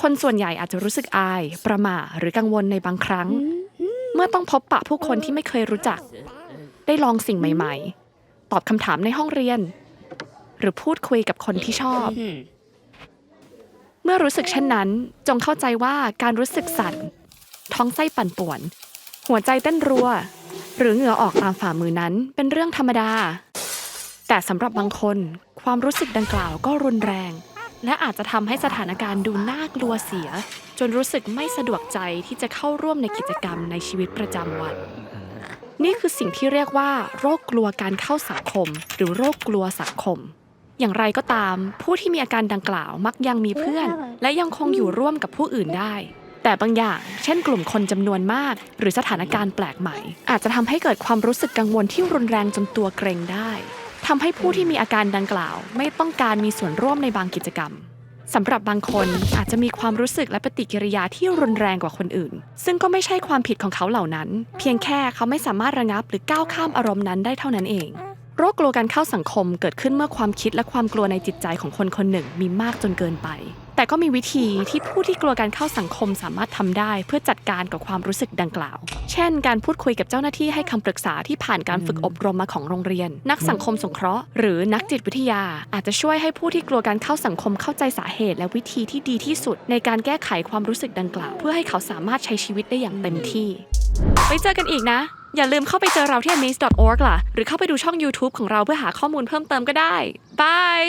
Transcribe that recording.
คนส่วนใหญ่อาจจะรู้สึกอาย ประหม่าหรือกังวลในบางครั้ง เมื่อต้องพบปะผู้คนที่ไม่เคยรู้จัก ได้ลองสิ่งใหม่ ๆ ตอบคำถามในห้องเรียน หรือพูดคุยกับคนที่ชอบ เมื่อรู้สึกเช่นนั้น จงเข้าใจว่าการรู้สึกสั่น ท้องไส้ปั่นป่วน หัวใจเต้นรัว หรือเหงื่อออกตามฝ่ามือนั้นเป็นเรื่องธรรมดา แต่สำหรับบางคน ความรู้สึกดังกล่าวก็รุนแรง และอาจจะทำให้สถานการณ์ดูน่ากลัวเสีย จนรู้สึกไม่สะดวกใจที่จะเข้าร่วมในกิจกรรมในชีวิตประจำวัน นี่คือสิ่งที่เรียกว่า โรคกลัวการเข้าสังคม หรือโรคกลัวสังคม อย่างไรก็ตาม ผู้ที่มีอาการดังกล่าวมักยังมีเพื่อน และยังคงอยู่ร่วมกับผู้อื่นได้ แต่บางอย่าง เช่น กลุ่มคนจำนวนมาก หรือสถานการณ์แปลกใหม่ อาจจะทำให้เกิดความรู้สึกกังวลที่รุนแรงจนตัวเกรงได้ ทำให้ผู้ที่มีอาการดังกล่าว ไม่ต้องการมีส่วนร่วมในบางกิจกรรมสำหรับบางคนอาจจะมีความรู้สึกและปฏิกิริยาที่รุนแรงกว่าคนอื่น ซึ่งก็ไม่ใช่ความผิดของเขาเหล่านั้น เพียงแค่เขาไม่สามารถระงับหรือก้าวข้ามอารมณ์นั้นได้เท่านั้นเอง โรคกลัวการเข้าสังคมเกิดขึ้นเมื่อความคิดและความกลัวในจิตใจของคนคนหนึ่งมีมากจนเกินไป แต่ก็มีวิธีที่ผู้ที่กลัวการเข้าสังคมสามารถทำได้เพื่อจัดการกับความรู้สึกดังกล่าว เช่น การพูดคุยกับเจ้าหน้าที่ให้คำปรึกษาที่ผ่านการฝึกอบรมมาของโรงเรียน นักสังคมสงเคราะห์หรือนักจิตวิทยา อาจจะช่วยให้ผู้ที่กลัวการเข้าสังคมเข้าใจสาเหตุ และวิธีที่ดีที่สุด ในการแก้ไขความรู้สึกดังกล่าว เพื่อให้เขาสามารถใช้ชีวิตได้อย่างเต็มที่ไว้เจอกันอีกนะ อย่าลืมเข้าไปเจอเราที่ amaze.org ล่ะ หรือเข้าไปดูช่อง YouTube ของเราเพื่อหาข้อมูลเพิ่มเติมก็ได้บาย